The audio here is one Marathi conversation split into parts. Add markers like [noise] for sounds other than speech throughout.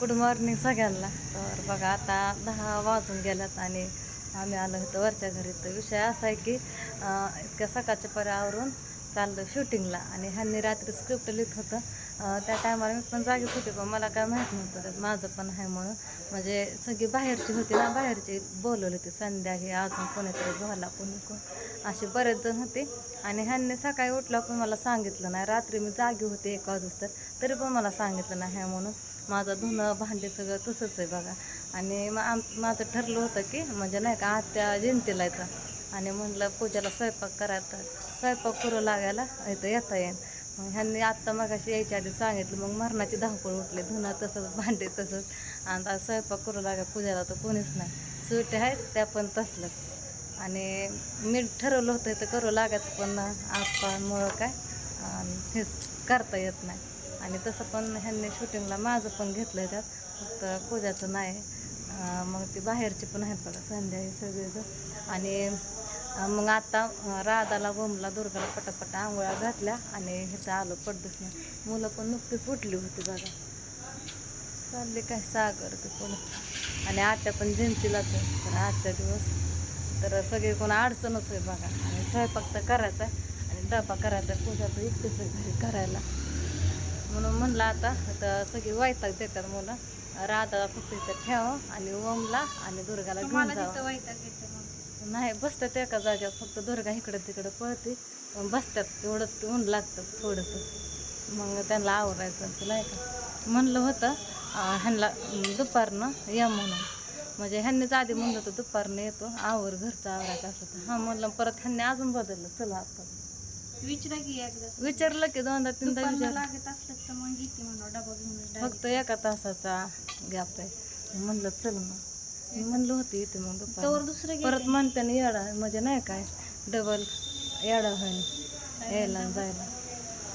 गुड मॉर्निंग सगळ्यांना. तर बघा आता दहा वाजून गेल्यात आणि आम्ही आलो होतो वरच्या घरी. तर विषय असा आहे की इतक्या सकाळच्या पर्यावरून चाललं शूटिंगला आणि ह्यांनी रात्री स्क्रिप्ट लिहित होतं. त्या टायमाला मी पण जागीच होते पण मला काय माहीत नव्हतं त्यात माझं पण आहे म्हणून. म्हणजे सगळी बाहेरची होती ना बाहेरची बोलवली होती संध्या हे अजून कोणीतरी भोला कोणी कोण. असे बरेच जण होते. आणि ह्यांनी सकाळी उठला पण मला सांगितलं नाही. रात्री मी जागी होते एक वाजूस तर तरी पण मला सांगितलं नाही आहे म्हणून. माझं धुणं भांडे सगळं तसंच आहे बघा. आणि मग आम माझं ठरलं होतं की म्हणजे नाही का आत्या जयंतीला येतं आणि म्हणलं पूजाला स्वयंपाक करायचा स्वयंपाक करू लागायला इथं येता येईल मग ह्यांनी आत्ता मगाशी यायच्या आधी सांगितलं मग मरणाची धावपळ उठली धुणं तसंच भांडे तसंच. आणि आता स्वयंपाक करू लागा पूजाला तर कोणीच नाही. सुट्या आहेत त्या पण तसलंच आणि मी ठरवलं होतं तर करू लागायचं पण आप्पामुळं काय हे करता येत नाही. आणि तसं पण ह्यांनी शूटिंगला माझं पण घेतलं त्यात फक्त पूजाचं नाही. मग ती बाहेरची पण आहेत बघा संध्या हे सगळेजण. आणि मग आता राधाला गोमला दुर्गाला पटापट आंघोळ्या घातल्या आणि ह्याचं आलो पडदच नाही मुलं पण नुकतीच उठली होती बघा. चालले काय सागर ते कोण आणि आत्या पण जयंतीलाच तर आजच्या दिवस तर सगळे कोण अडचणच आहे बघा. आणि स्वयंपाक तर करायचा आणि डबा करायचा पूजा तर आहे घरी करायला. म्हणून म्हणलं आता आता सगळी वैताग देतात मुलं. राधा फक्त इथं ठेवा आणि ओमला आणि दुर्गाला घेऊन जावं. नाही बसतात एका जागेवर फक्त दुर्गा इकडं तिकडं पळते. पण बसतात तेवढंच ऊन लागतं थोडंसं. मग त्यांना आवरायचं तुला नाही का? म्हणलं होतं ह्यांना दुपारनं या म्हणून. म्हणजे ह्यांनीच आधी म्हणलं होतं दुपारनं येतो. आवर घरचं आवरायचं असं तर हां म्हणलं परत ह्यांनी अजून बदललं. चला आता. विचारा की विचारलं की दोनदा तीनदा लागत असलं तर मग येते म्हणा डबा घेऊन फक्त एका तासाचा गॅप आहे. म्हणलं चल मग. मी म्हणलं होती इथे मग तवर दुपार दुसरं परत म्हणते ना येडा म्हणजे नाही काय डबल येडा होईल यायला आणि जायला.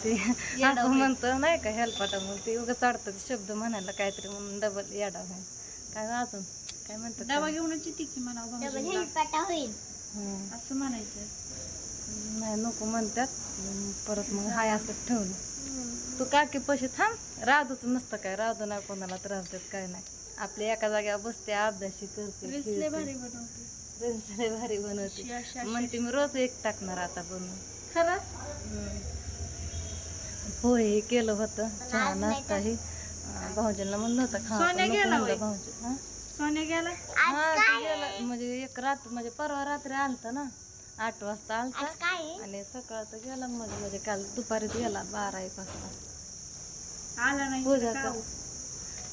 ते आपण म्हणतो नाही का हेलपाटा म्हणून ते उगाच चढतं ते शब्द म्हणायला काहीतरी म्हणून डबल येडा होईल. काय अजून काय म्हणतात डबा घेऊनच येते की म्हणा भाऊजीला. हं. असं म्हणायचं. नाही नको म्हणतात. मग परत मग हाय असं ठेवलं. तू काकी पशी थांब राधूच नसतं काय राधू नाही कोणाला त्रास देत काय नाही. आपली एका जागेवर बसते अभ्यासी करते भारी बनवते. रील्स लय भारी बनवते. अशी- अशी- अशी- म्हणते मी रोज एक टाकणार आता बनवून. खरं? होय हे केलं होतं. चहा नाश्ता हे. अं, भाऊजींना म्हणलं होतं खा सोन्या गेला म्हणलं होय? भाऊजी. हं? सोन्या गेला? हा ते गेलं. म्हणजे एक रात म्हणजे परवा रात्री आलता ना आठ वाजता आलता. आणि सकाळचं गेला म्हणजे म्हणजे काल दुपारीच गेला बारा एक वाजता. आला नाही पूजा तर कर.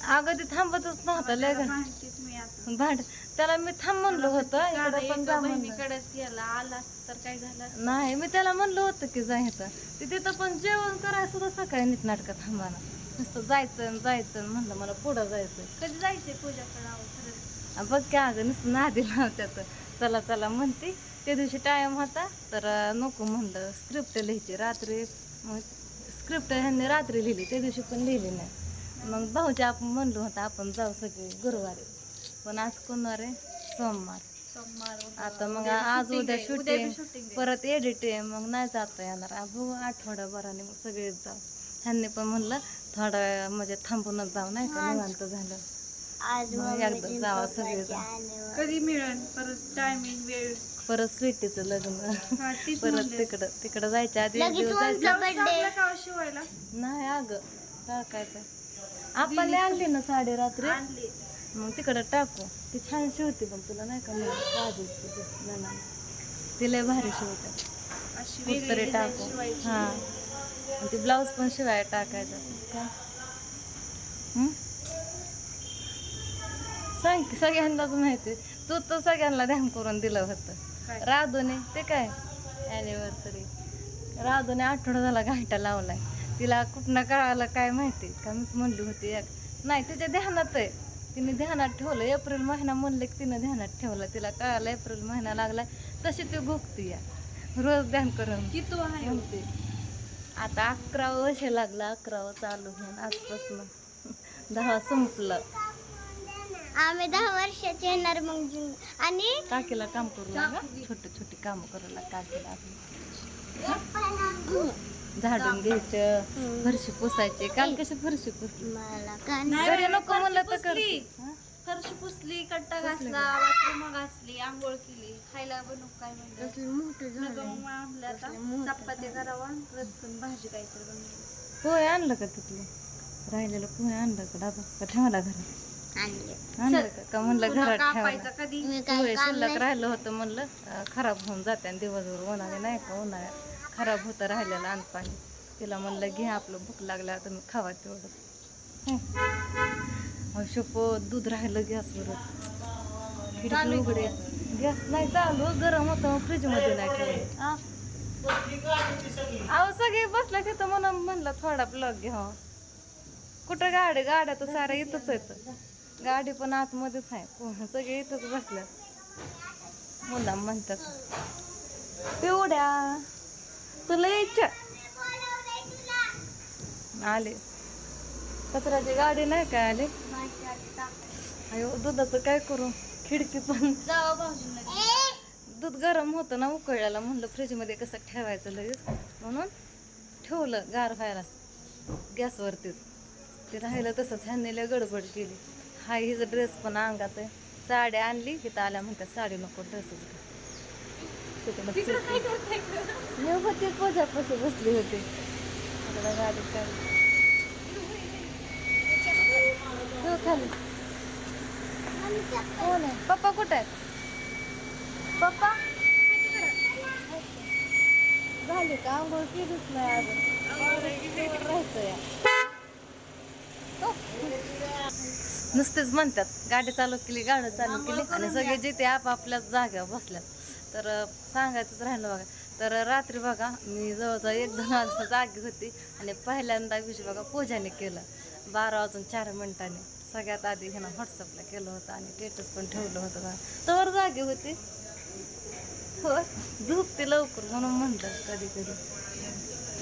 अगं ते थांबतच नव्हतं लय माहितीच मी आता भांड त्याला मी थांब म्हणलं होतं इकडं पण एका जा म्हणलं. बहिणीकडेच गेला आला तर काय झालं असतं? नाही मी त्याला म्हणलं होतं की जायचं ते तिथं पण जेवण करायला सुद्धा सकाळी नीट नाटकात थांबाना नुसतं जायचं आणि जायचं आणि म्हणलं मला पुढं जायचं कधी जायचंय पूजाकडे आहो खरंच आ, बघ की अगं नुसतं नादी लावत्यात. चला चला म्हणते. त्या दिवशी टाइम होता तर अं, नको म्हणलं. स्क्रिप्ट लिहायची रात्री स्क्रिप्ट ह्यांनी रात्री लिहिली त्या दिवशी पण लिहिली नाही. मग भाऊच्या आपण म्हणलो होतं आपण जाऊ सगळे गुरुवारी. पण आज कोणवार आहे? सोमवार. सोमवार. आता मग आज उद्या शूटिंग. परत एडिट आहे मग नाही जाता येणार. बघू आठवड्याभराने मग सगळेच जाऊ. ह्यांनी पण म्हणलं थोडा वेळ म्हणजे थांबूनच जाऊ नाही का? निवांत झालं. मग एकदा जावा सगळे जाऊ. कधी मिळेल? परत टायमिंग वेळ. परत स्वीटीचं लग्न. परत. तिकडं तिकडं जायच्या आधी दिवस जायचं. शिवायला? नाही अगं टाकायचं आपण आणली ना साडी रात्री. आणली. मग तिकडं टाकू. ती छान शिवते पण तुला नाही का म्हणलं काजूची ती. नणंद. ती लय भारी शिवते. design टाकू. हा. ती ब्लाऊज पण शिवाय टाकायचा. का? सांग सगळ्यांनाच माहिती तू तर सगळ्यांना ध्यान करून दिलं होतं? राधूने ते काय? ॲनिव्हर्सरी राधूने आठवडा झाला घाटा लावलाय. तिला कुठनं कळालं काय माहिती? का मीच म्हणली होती एक. नाही तिच्या ध्यानात आहे. तिने ध्यानात ठेवलं. एप्रिल महिना म्हणले की तिनं ध्यानात ठेवलं. तिला कळालं एप्रिल महिना लागलाय तशी ती भुगती या रोज ध्यान करून. किती आहे? हो? म्हणते आता अकरावं वर्ष लागलं. अकरावं चालू होऊन आजपासून [laughs] दहा संपलं. आम्ही दहा वर्षाचे येणार मग आणि काकीला काम करू लागा. छोटे छोटे काम करू लागा काकीला झाडून घ्यायचं. फरशी पुसायची. काल कशी फरशी पुसली? मला घरी नको म्हणलं तर. हा? फरशी पुसली कट्टा घासला बाथरूम घासली आंघोळ केली. खायला बनवू काय म्हणलं? मग चपाती करावा रसून भाजी काहीतरी बनवली पोहे आणलं का तिथलं? राहिलेलं पोहे आणलं का? डाबा का ठेवला घरात आणले. का? म्हणलं घरात ठेवला कापायचा कधी? शिल्लक राहिलं होतं म्हणलं खराब होऊन जाते आणि दिवसभर उन्हाळे नाही का? उन्हाळ्यात खराब होतं राहिलेलं अनपाणी तिला म्हणलं घे आपलं भूक लागल्यावर तुम्ही खावा तेवढं. हं. शपथ दूध राहिलं गॅसवरच. खिडकी उघडे. गॅस नाही चालू गरम होतं फ्रीजमध्ये नाही ठेवलं. हा? अहो सगळे बसल्या तिथं म्हणून म्हणलं थोडा ब्लॉग घ्या कुठं गाडी? गाड्या तर साऱ्या इथंच आहेत. गाडी पण आतमध्येच आहे. कोण सगळे इथंच बसल्यात. मुलाम म्हणतात पिवड्या. तुला यायच्या आले. कचऱ्याची गाडी नाही काय आले? अयो दुधाचं काय करू? खिडकी पण. दूध गरम होतं ना उकळल्याला म्हणलं फ्रीजमध्ये कसं ठेवायचं लगेच. म्हणून ठेवलं गार व्हायला. गॅसवरतीच. ते राहिलं तसंच. ह्यांनी गडबड केली. हा हिचा ड्रेस पण अंगात आहे. साडी आणली तिथं आल्या म्हणतात साडी नको ड्रेसच मी होती पूजापाशी बसली होती. गाडी ठेव खाली. कोण आहे पप्पा कुठे आहेत? पप्पा? झाली का? आंघोळ केलीच नाही अजून. या हो. नुसतेच म्हणतात गाडी चालू केली गाडी चालू केली आणि सगळे जिथे आपापल्या जाग्यावर बसल्यात. तर सांगायचंच राहिलं बघा. तर रात्री बघा मी जवळजवळ एक दोन वाजता जागी होती आणि पहिल्यांदा विषय बघा पूजाने केलं. बारा वाजून चार मिनिटांनी. सगळ्यात आधी ह्यानं व्हॉट्सअपला केलं होतं आणि स्टेटस पण ठेवलं होतं बघा. तर जागी होती. हो झोपते लवकर म्हणून म्हणलं कधी कधी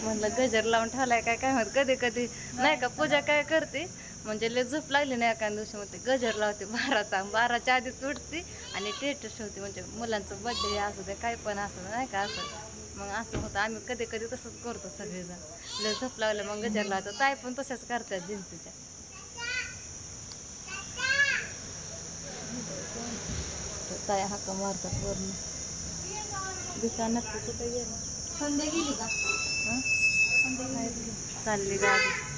म्हणलं गजर लावून ठेवलाय काय काय म्हणत कधी कधी नाही का पूजा काय करते? म्हणजे लय झोप लागली नाही एका दिवशी. म्हणते गजर लावते बाराचा. बाराच्या आधीच उठते आणि टेटस ठेवते. म्हणजे मुलांचं बड्डे असू दे काय पण असू दे नाही का असं. मग असं होतं. आम्ही कधी कधी तसंच करतो सगळेजण. लय झोप लागलं मग गजर लावायचं. ताई पण तशाच करतात जिंतीच्या. ताया हाका मारतात वरून. दिसा नक्की कुठे गेला? संध्या गेली का? चालली गाडी.